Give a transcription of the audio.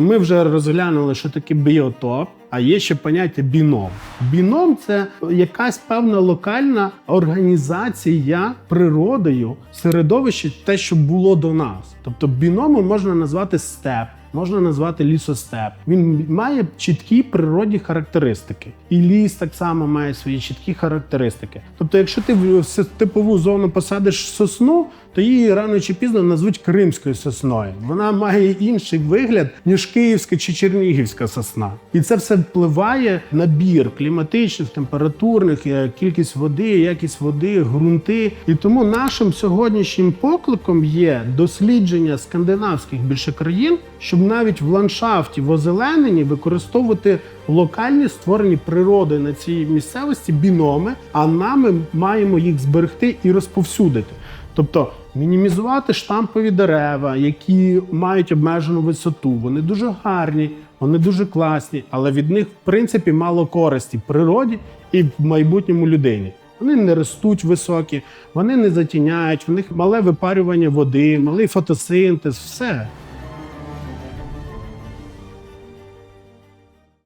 Ми вже розглянули, що таке біотоп, а є ще поняття біном. Біном це якась певна локальна організація природою середовища, те, що було до нас. Тобто біномом можна назвати степ. Можна назвати лісостеп. Він має чіткі природні характеристики. І ліс так само має свої чіткі характеристики. Тобто, якщо ти в степову зону посадиш сосну, то її рано чи пізно назвуть кримською сосною. Вона має інший вигляд, ніж київська чи чернігівська сосна. І це все впливає на бір кліматичних, температурних, е, кількість води, якість води, ґрунти. І тому нашим сьогоднішнім покликом є дослідження скандинавських більше країн, щоб навіть в ландшафті в озелененні використовувати локальні створені природою на цій місцевості біноми, а нами маємо їх зберегти і розповсюдити. Тобто мінімізувати штампові дерева, які мають обмежену висоту. Вони дуже гарні, вони дуже класні, але від них, в принципі, мало користі природі і в майбутньому людині. Вони не ростуть високі, вони не затіняють, в них мале випарювання води, малий фотосинтез, все.